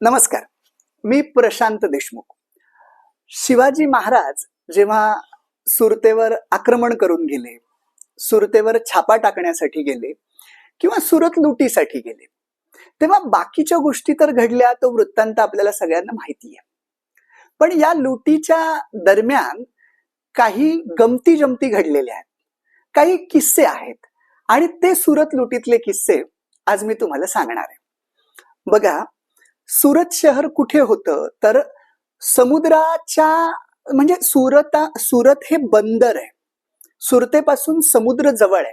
नमस्कार. मी प्रशांत देशमुख. शिवाजी महाराज जेव्हा सुरतेवर आक्रमण करून गेले सुरतेवर छापा टाकण्यासाठी गेले किंवा सुरत लुटीसाठी गेले तेव्हा बाकीच्या गोष्टी तर घडल्या तो वृत्तांत आपल्याला सगळ्यांना माहिती आहे. पण या लुटीच्या दरम्यान काही गमती जमती घडलेल्या आहेत काही किस्से आहेत आणि ते सुरत लुटीतले किस्से आज मी तुम्हाला सांगणार आहे. बघा सुरत शहर कुठे होतं? तर समुद्राच्या म्हणजे सुरता सुरत हे बंदर आहे. सुरतेपासून समुद्र जवळ आहे.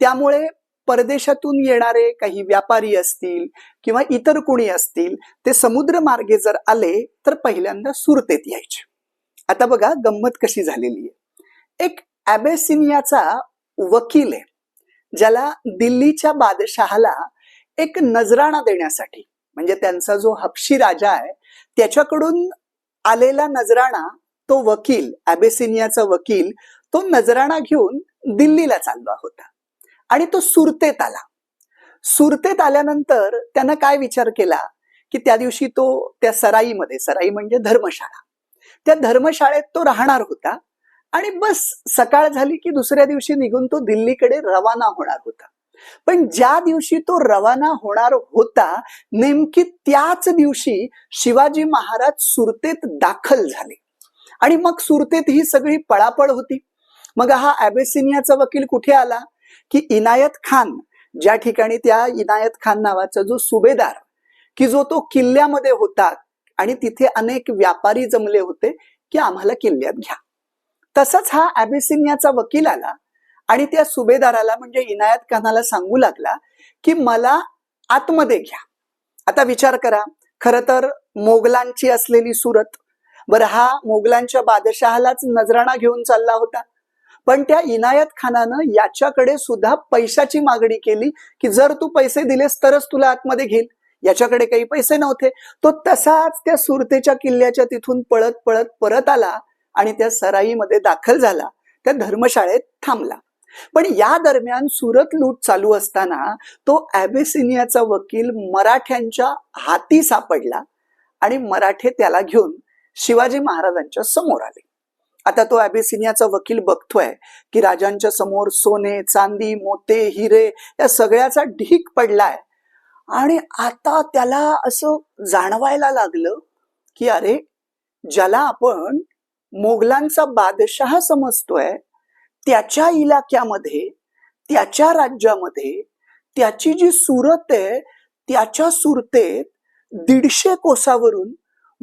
त्यामुळे परदेशातून येणारे काही व्यापारी असतील किंवा इतर कोणी असतील ते समुद्र मार्गे जर आले तर पहिल्यांदा सुरतेत यायचे. आता बघा गंमत कशी झालेली आहे. एक ॲबेसिनियाचा वकील आहे ज्याला दिल्लीच्या बादशहाला एक नजराणा देण्यासाठी म्हणजे त्यांचा जो हपशी राजा आहे त्याच्याकडून आलेला नजराणा तो वकील अबेसिनियाचा वकील तो नजराणा घेऊन दिल्लीला चालला होता. आणि तो सुरतेत आला. सुरतेत आल्यानंतर त्यानं काय विचार केला? की त्या दिवशी तो त्या सराईमध्ये सराई म्हणजे धर्मशाळा. त्या धर्मशाळेत तो राहणार होता आणि बस सकाळ झाली की दुसऱ्या दिवशी निघून तो दिल्लीकडे रवाना होणार होता. पण ज्या दिवशी तो रवाना होणार होता नेमकी त्याच दिवशी शिवाजी महाराज सुरतेत दाखल झाले. आणि मग सुरतेत ही सगळी पळापळ होती. मग हा अॅबेसिनियाचा वकील कुठे आला? की इनायत खान ज्या ठिकाणी त्या इनायत खान नावाचा जो सुभेदार की जो तो किल्ल्यामध्ये होता आणि तिथे अनेक व्यापारी जमले होते की आम्हाला किल्ल्यात घ्या. तसंच हा अॅबेसिनियाचा वकील आला आणि त्या सुभेदाराला म्हणजे इनायत खानाला सांगू लागला की मला आतमध्ये घ्या. आता विचार करा खर तर मोगलांची असलेली सुरत बरं हा मोगलांच्या बादशहालाच नजराणा घेऊन चालला होता. पण त्या इनायत खानानं याच्याकडे सुद्धा पैशाची मागणी केली की जर तू पैसे दिलेस तरच तुला आतमध्ये घेईल. याच्याकडे काही पैसे नव्हते. तो तसाच त्या सुरतेच्या किल्ल्याच्या तिथून पळत पळत परत आला आणि त्या सराईमध्ये दाखल झाला. त्या धर्मशाळेत थांबला. पण या दरम्यान सुरत लूट चालू असताना तो ॲबेसिनियाचा वकील मराठ्यांच्या हाती सापडला आणि मराठे त्याला घेऊन शिवाजी महाराजांच्या समोर आले. आता तो ॲबेसिनियाचा वकील बघतोय की राजांच्या समोर सोने चांदी मोते हिरे या सगळ्याचा ढीक पडलाय. आणि आता त्याला असं जाणवायला लागलं की अरे ज्याला आपण मोगलांचा बादशहा समजतोय त्याच्या इलाक्यामध्ये त्याच्या राज्यामध्ये त्याची जी सुरत आहे त्याच्या सुरतेत दीडशे कोसावरून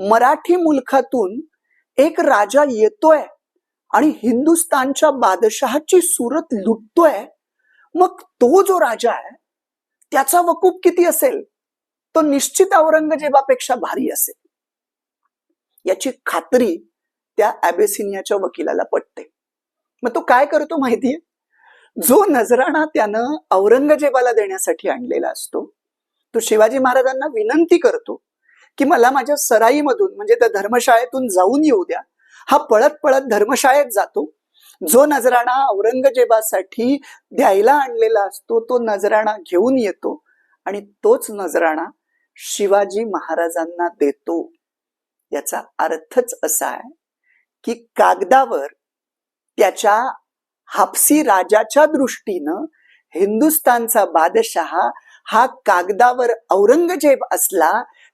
मराठी मुलखातून एक राजा येतोय आणि हिंदुस्थानच्या बादशहाची सुरत लुटतोय मग तो जो राजा आहे त्याचा वकूप किती असेल? तो निश्चित औरंगजेबापेक्षा भारी असेल. याची खात्री त्या अॅबेसिनियाच्या वकिलाला पटते. मग तो काय करतो माहितीये? जो नजराणा त्यानं औरंगजेबाला देण्यासाठी आणलेला असतो तो शिवाजी महाराजांना विनंती करतो की मला माझ्या सराईमधून म्हणजे त्या धर्मशाळेतून जाऊन येऊ द्या. हा पळत पळत धर्मशाळेत जातो. जो नजराणा औरंगजेबासाठी द्यायला आणलेला असतो तो नजराणा घेऊन येतो आणि तोच नजराणा शिवाजी महाराजांना देतो. याचा अर्थच असा आहे की कागदावर त्याच्या हापसी राजाच्या दृष्टीनं हिंदुस्थानचा बादशहा हा कागदावर औरंगजेब असला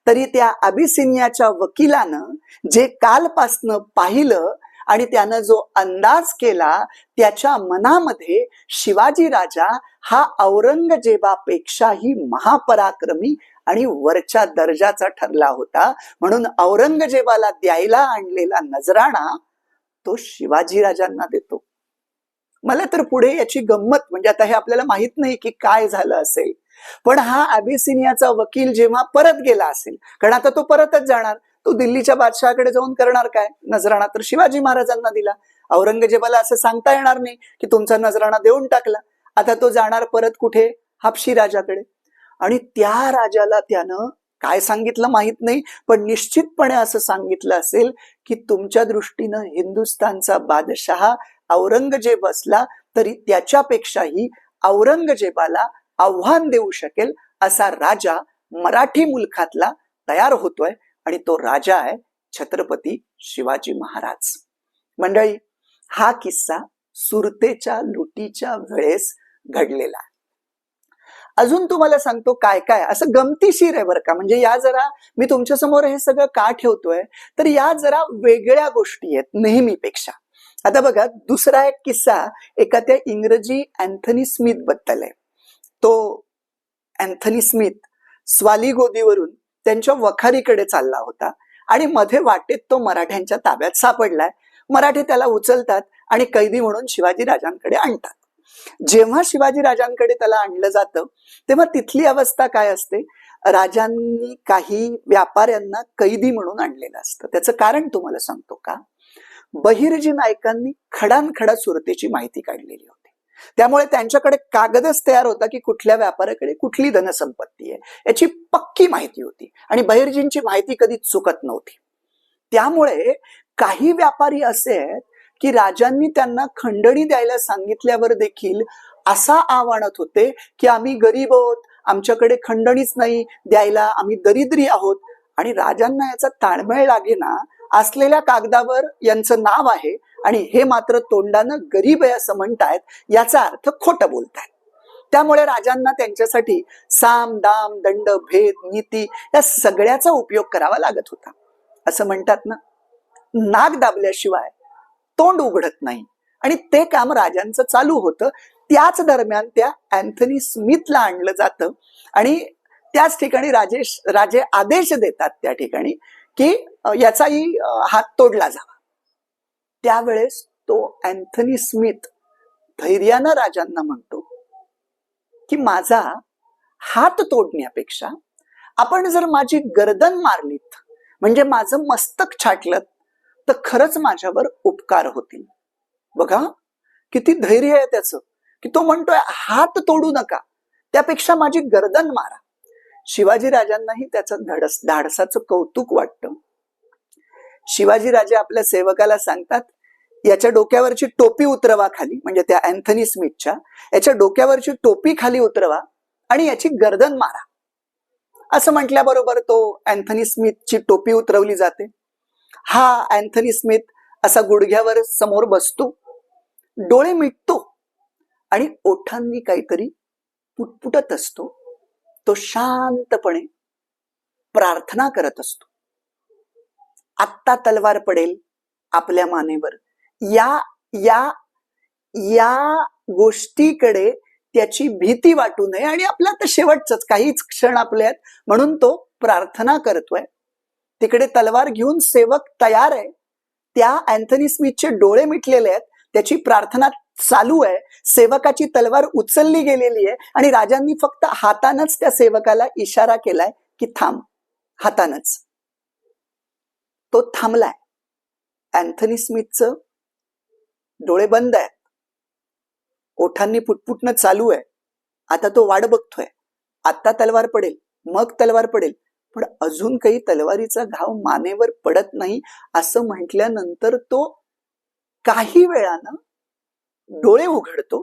तरी त्या अबिसिनियाच्या वकिलानं जे कालपासनं पाहिलं आणि त्यानं जो अंदाज केला त्याच्या मनामध्ये शिवाजी राजा हा औरंगजेबापेक्षाही महापराक्रमी आणि वरच्या दर्जाचा ठरला होता. म्हणून औरंगजेबाला द्यायला आणलेला नजराणा तो शिवाजी राजांना देतो. मला तर पुढे याची गंमत म्हणजे आता हे आपल्याला माहीत नाही की काय झालं असेल. पण हा अबिसिनियाचा वकील जेव्हा परत गेला असेल कारण आता तो परतच जाणार. तो दिल्लीच्या बादशहाकडे जाऊन करणार काय? नजराणा तर शिवाजी महाराजांना दिला. औरंगजेबाला असं सांगता येणार नाही की तुमचा नजराणा देऊन टाकला. आता तो जाणार परत कुठे? हापशी राजाकडे. आणि त्या राजाला त्यानं काय सांगितलं माहीत नाही पण निश्चितपणे असं सांगितलं असेल की तुमच्या दृष्टीनं हिंदुस्थानचा बादशहा औरंगजेब असला तरी त्याच्यापेक्षाही औरंगजेबाला आव्हान देऊ शकेल असा राजा मराठी मुलखातला तयार होतोय आणि तो राजा आहे छत्रपती शिवाजी महाराज. मंडळी हा किस्सा सुरतेच्या लुटीच्या वेळेस घडलेला आहे. अजून तुम्हाला सांगतो काय काय. असं गमतीशीर आहे बरं का. म्हणजे या जरा मी तुमच्यासमोर हे सगळं का ठेवतोय तर या जरा वेगळ्या गोष्टी आहेत नेहमीपेक्षा. आता बघा दुसरा एक किस्सा एका त्या इंग्रजी अँथनी स्मिथबद्दल आहे. तो अँथनी स्मिथ स्वाली गोदीवरून त्यांच्या वखारीकडे चालला होता आणि मध्ये वाटेत तो मराठ्यांच्या ताब्यात सापडलाय. मराठी त्याला उचलतात आणि कैदी म्हणून शिवाजी राजांकडे आणतात. जेव्हा शिवाजी राजांकडे त्याला आणलं जातं तेव्हा तिथली अवस्था काय असते? राजांनी काही व्यापाऱ्यांना कैदी म्हणून आणलेलं असतं. त्याचं कारण तुम्हाला सांगतो का? बहिर्जी नायकांनी खडानखडा सुरतेची माहिती काढलेली होती. त्यामुळे त्यांच्याकडे कागदच तयार होता की कुठल्या व्यापाऱ्याकडे कुठली धनसंपत्ती आहे. याची पक्की माहिती होती आणि बहिर्जींची माहिती कधी चुकत नव्हती. त्यामुळे काही व्यापारी असे आहेत की राजांनी त्यांना खंडणी द्यायला सांगितल्यावर देखील असा आव आणत होते की आम्ही गरीब आहोत आमच्याकडे खंडणीच नाही द्यायला आम्ही दरिद्री आहोत. आणि राजांना याचा ताळमेळ लागेना असलेल्या कागदावर यांचं नाव आहे आणि हे मात्र तोंडानं गरीब आहे असं म्हणतायत याचा अर्थ खोटं बोलतायत. त्यामुळे राजांना त्यांच्यासाठी साम दाम दंड भेद नीती या सगळ्याचा उपयोग करावा लागत होता. असं म्हणतात ना नाक दाबल्याशिवाय तोंड उघडत नाही. आणि ते काम राजांचं चालू होतं. त्याच दरम्यान त्या अँथनी स्मिथला आणलं जातं. आणि त्याच ठिकाणी राजेश राजे आदेश देतात त्या ठिकाणी की याचाही हात तोडला जावा. त्यावेळेस तो अँथनी स्मिथ धैर्यानं राजांना म्हणतो की माझा हात तोडण्यापेक्षा आपण जर माझी गर्दन मारलीत म्हणजे माझं मस्तक छाटलं तर खरंच माझ्यावर उपकार होतील. बघा किती धैर्य आहे त्याचं. की तो म्हणतोय हात तोडू नका. त्यापेक्षा माझी गर्दन मारा. शिवाजी राजांनाही त्याचं धडस धाडसाचं कौतुक वाटतं. शिवाजी राजे आपल्या सेवकाला सांगतात याच्या डोक्यावरची टोपी उतरवा खाली म्हणजे त्या अँथनी स्मिथच्या याच्या डोक्यावरची टोपी खाली उतरवा आणि याची गर्दन मारा. असं म्हटल्याबरोबर तो अँथनी स्मिथची टोपी उतरवली जाते. हा अँथनी स्मिथ असा गुडघ्यावर समोर बसतो. डोळे मिटतो आणि ओठांनी काहीतरी पुटपुटत असतो. तो शांतपणे प्रार्थना करत असतो. आत्ता तलवार पडेल आपल्या मानेवर. या या या गोष्टीकडे त्याची भीती वाटू नये आणि आपला तर शेवटच काहीच क्षण आपले आहेत म्हणून तो प्रार्थना करतोय. तिकडे तलवार घेऊन सेवक तयार आहे. त्या अँथनी स्मिथचे डोळे मिटलेले आहेत. त्याची प्रार्थना चालू आहे. सेवकाची तलवार उचलली गेलेली आहे आणि राजांनी फक्त हातानच त्या सेवकाला इशारा केलाय की थांब. हातानच. तो थांबलाय. अँथनी स्मिथचं डोळे बंद आहेत. ओठांनी पुटपुटणं चालू आहे. आता तो वाट बघतोय. आता तलवार पडेल. मग तलवार पडेल. पण अजून काही तलवारीचा घाव मानेवर पडत नाही असं म्हटल्यानंतर तो काही वेळानं डोळे उघडतो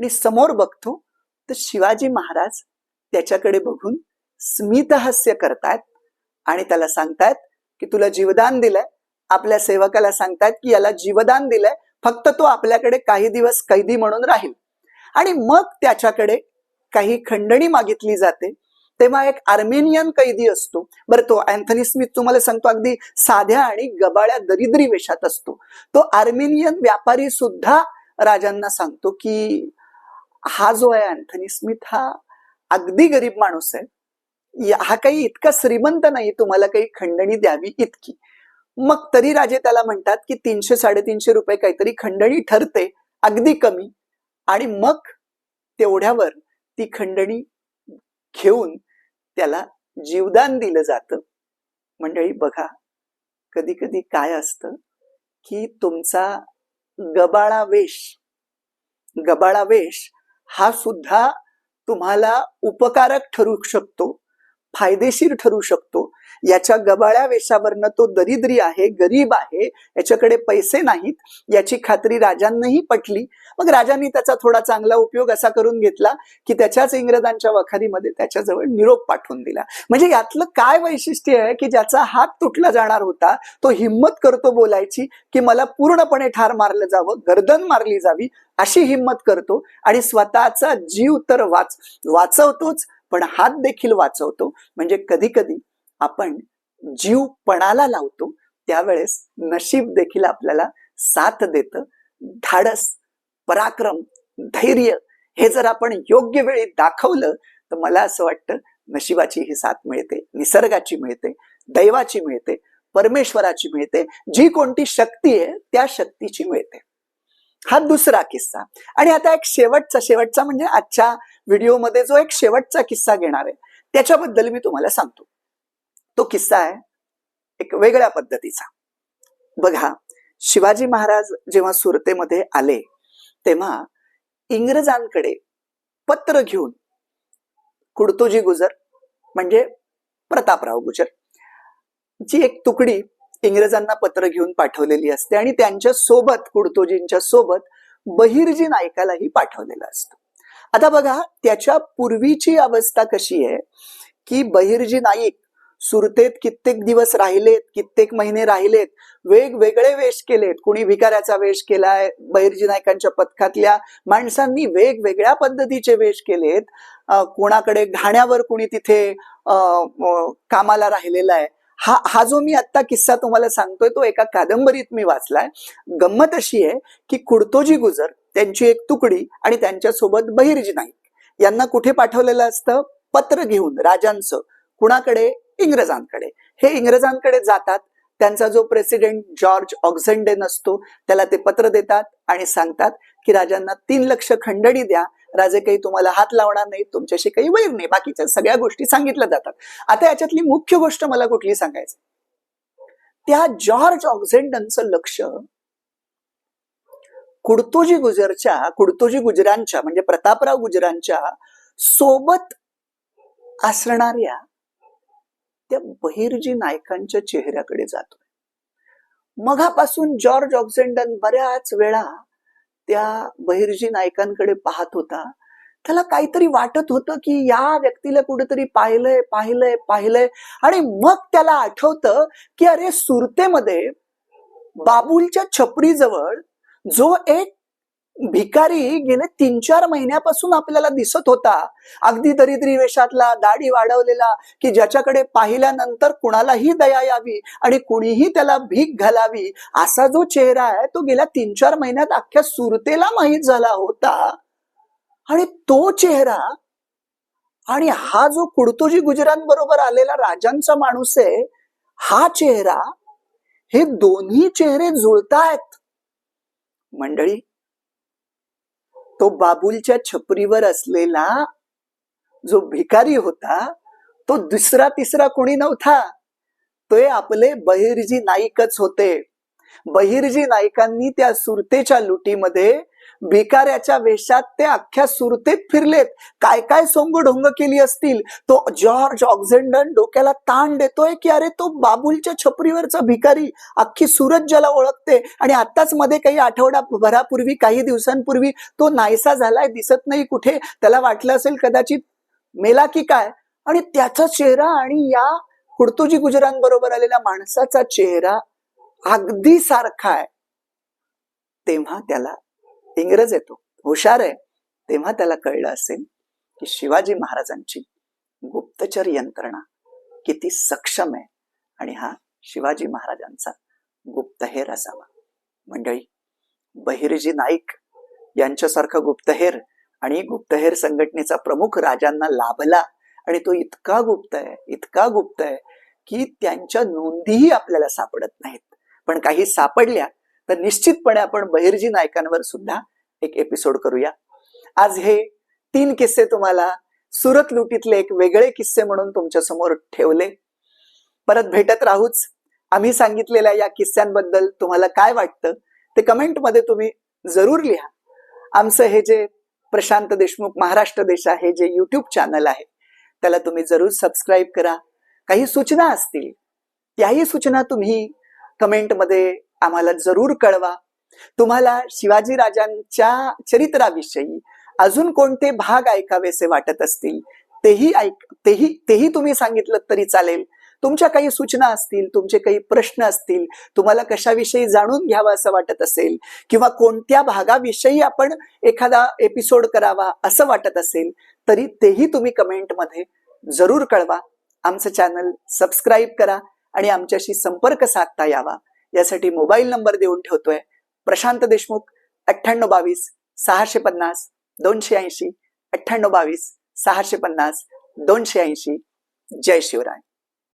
आणि समोर बघतो तर शिवाजी महाराज त्याच्याकडे बघून स्मितहास्य करतायत आणि त्याला सांगतायत की तुला जीवदान दिलंय. आपल्या सेवकाला सांगतायत की याला जीवदान दिलंय. फक्त तो आपल्याकडे काही दिवस कैदी म्हणून राहील. आणि मग त्याच्याकडे काही खंडणी मागितली जाते. तेव्हा एक आर्मेनियन कैदी असतो. बरं तो अँथनी स्मिथ तुम्हाला सांगतो अगदी साध्या आणि गबाळ्या दरिद्री वेशात असतो. तो आर्मेनियन व्यापारी सुद्धा राजांना सांगतो की हा जो आहे अँथनी स्मिथ हा अगदी गरीब माणूस आहे. हा काही इतका श्रीमंत नाही तुम्हाला काही खंडणी द्यावी इतकी. मग तरी राजे त्याला म्हणतात की तीनशे साडेतीनशे रुपये काहीतरी खंडणी ठरते अगदी कमी. आणि मग तेवढ्यावर ती खंडणी घेऊन त्याला जीवदान दिलं जातं. मंडळी बघा कधी कधी काय असतं की तुमचा गबाळा वेश गबाळा वेश हा सुद्धा तुम्हाला उपकारक ठरू शकतो. फायदेशीर ठरू शकतो. याच्या गबाळ्या वेशावरनं तो दरिद्री आहे गरीब आहे याच्याकडे पैसे नाहीत याची खात्री राजांनाही पटली. मग राजांनी त्याचा थोडा चांगला उपयोग असा करून घेतला की त्याच्याच इंग्रजांच्या वखारीमध्ये त्याच्याजवळ निरोप पाठवून दिला. म्हणजे यातलं काय वैशिष्ट्य आहे की ज्याचा हात तुटला जाणार होता तो हिंमत करतो बोलायची की मला पूर्णपणे ठार मारलं जावं गर्दन मारली जावी अशी हिंमत करतो आणि स्वतःचा जीव तर वाच वाचवतोच. पण हात देखील वाचवतो. म्हणजे कधी कधी आपण जीव पणाला लावतो त्यावेळेस नशीब देखील आपल्याला साथ देतं. धाडस पराक्रम धैर्य हे जर आपण योग्य वेळी दाखवलं तर मला असं वाटतं नशिबाची ही साथ मिळते निसर्गाची मिळते दैवाची मिळते परमेश्वराची मिळते. जी कोणती शक्ती आहे त्या शक्तीची मिळते. हा दुसरा किस्सा. आणि आता एक शेवटचा शेवटचा म्हणजे आजच्या व्हिडिओमध्ये जो एक शेवटचा किस्सा घेणार आहे त्याच्याबद्दल मी तुम्हाला सांगतो. तो किस्सा आहे एक वेगळ्या पद्धतीचा. बघा शिवाजी महाराज जेव्हा सुरतेमध्ये आले तेव्हा इंग्रजांकडे पत्र घेऊन कुडतोजी गुजर म्हणजे प्रतापराव गुजर जी एक तुकडी इंग्रजांना पत्र घेऊन पाठवलेली असते आणि त्यांच्यासोबत कुडतोजींच्या सोबत बहिर्जी नायकालाही पाठवलेलं असतं. आता बघा त्याच्या पूर्वीची अवस्था कशी आहे की बहिर्जी नाईक सुरतेत कित्येक दिवस राहिलेत कित्येक महिने राहिलेत वेगवेगळे वेश केलेत. कुणी भिकाऱ्याचा वेश केलाय बहिर्जी नायकांच्या पथकातल्या माणसांनी वेगवेगळ्या पद्धतीचे वेश केलेत. कोणाकडे घाण्यावर कुणी तिथे अं, कामाला राहिलेला आहे. हा हा जो मी आत्ता किस्सा तुम्हाला सांगतोय तो एका कादंबरीत मी वाचलाय. गंमत अशी आहे की कुडतोजी गुजर त्यांची एक तुकडी आणि त्यांच्यासोबत बहिर्जी नाईक यांना कुठे पाठवलेलं असतं? पत्र घेऊन राजांचं कुणाकडे? इंग्रजांकडे. हे इंग्रजांकडे जातात. त्यांचा जो प्रेसिडेंट जॉर्ज ऑक्झेंडेन असतो त्याला ते पत्र देतात आणि सांगतात की राजांना तीन लक्ष खंडणी द्या राजे काही तुम्हाला हात लावणार नाहीत तुमच्याशी काही वैर नाही. बाकीच्या सगळ्या गोष्टी सांगितल्या जातात. आता याच्यातली मुख्य गोष्ट मला कुठली सांगायची? त्या जॉर्ज ऑक्झेंडनचं लक्ष कुडतोजी गुजरच्या कुडतोजी गुजरांच्या म्हणजे प्रतापराव गुजरांच्या सोबत असणाऱ्या त्या बहिर्जी नायकांच्या चेहऱ्याकडे जातोय. मघापासून जॉर्ज ऑक्झेंडन बऱ्याच वेळा त्या बहिर्जी नायकांकडे पाहत होता. त्याला काहीतरी वाटत होतं की या व्यक्तीला कुठेतरी पाहिलंय पाहिलंय पाहिलंय. आणि मग त्याला आठवतं की अरे सुरतेमध्ये बाबुलच्या छपरीजवळ जो एक भिकारी गेले तीन चार महिन्यापासून आपल्याला दिसत होता. अगदी दरिद्री वेशातला दाढी वाढवलेला की ज्याच्याकडे पाहिल्यानंतर कुणालाही दया यावी आणि कुणीही त्याला भीक घालावी असा जो चेहरा आहे तो गेल्या तीन चार महिन्यात अख्ख्या सुरतेला माहीत झाला होता. आणि तो चेहरा आणि हा जो कुडतोजी गुजरांबरोबर आलेला राजांचा माणूस आहे हा चेहरा हे दोन्ही चेहरे जुळतायत. मंडळी तो बाबुलच्या छपरीवर असलेला जो भिकारी होता तो दुसरा तिसरा कोणी नव्हता. ते आपले बहिर्जी नाईकच होते. बहिर्जी नाईकांनी त्या सुरतेच्या लुटीमध्ये भिकाऱ्याच्या वेशात ते अख्ख्या सुरतेत फिरलेत. काय काय सोंग ढोंग केली असतील? तो जॉर्ज ऑक्झेंडन डोक्याला ताण देतोय की अरे तो बाबुलच्या छपरीवरचा भिकारी अख्खी सुरत ज्याला ओळखते. आणि आताच मध्ये काही आठवडा भरापूर्वी काही दिवसांपूर्वी तो नाहीसा झालाय दिसत नाही कुठे. त्याला वाटलं असेल कदाचित मेला की काय? आणि त्याचा चेहरा आणि या कुडतोजी गुजरांबरोबर आलेल्या माणसाचा चेहरा अगदी सारखा आहे. तेव्हा त्याला इंग्रज येतो हुशार आहे. तेव्हा त्याला कळलं असेल की शिवाजी महाराजांची गुप्तचर यंत्रणा किती सक्षम आहे आणि हा शिवाजी महाराजांचा गुप्तहेर असावा. मंडळी बहिर्जी नाईक यांच्यासारखा गुप्तहेर आणि गुप्तहेर संघटनेचा प्रमुख राजांना लाभला आणि तो इतका गुप्त आहे इतका गुप्त आहे की त्यांच्या नोंदीही आपल्याला सापडत नाहीत. पण काही सापडल्या तर निश्चितपणे आपण बहिर्जी नायकांवर सुद्धा एक एपिसोड करूया. आज हे तीन किस्से तुम्हाला सुरत लुटीतले एक वेगळे किस्से म्हणून तुमच्यासमोर ठेवले. परत भेटत राहूच. आम्ही सांगितलेल्या या किस्स्यांबद्दल तुम्हाला काय वाटतं ते कमेंटमध्ये तुम्ही जरूर लिहा. आमचं हे जे प्रशांत देशमुख महाराष्ट्र देश आहे जे यूट्यूब चॅनल आहे त्याला तुम्ही जरूर सबस्क्राईब करा. काही सूचना असतील त्याही सूचना तुम्ही कमेंटमध्ये आम्हाला जरूर कळवा. तुम्हाला शिवाजी राजांच्या चरित्राविषयी अजून कोणते भाग ऐकावेसे वाटत असतील? तेही ऐक तेही तेही तुम्ही सांगितलं तरी चालेल. तुमच्या काही सूचना असतील तुमचे काही प्रश्न असतील तुम्हाला कशाविषयी जाणून घ्यावं असं वाटत असेल किंवा कोणत्या भागाविषयी आपण एखादा एपिसोड करावा असं वाटत असेल तरी तेही तुम्ही कमेंटमध्ये जरूर कळवा. आमचं चॅनल सबस्क्राईब करा आणि आमच्याशी संपर्क साधता यावा. यासाठी मोबाईल नंबर देऊन ठेवतोय. प्रशांत देशमुख अठ्ठ्याण्णव बावीस सहाशे पन्नास दोनशे ऐंशी अठ्ठ्याण्णव बावीस सहाशे पन्नास दोनशे ऐंशी. जय शिवराय.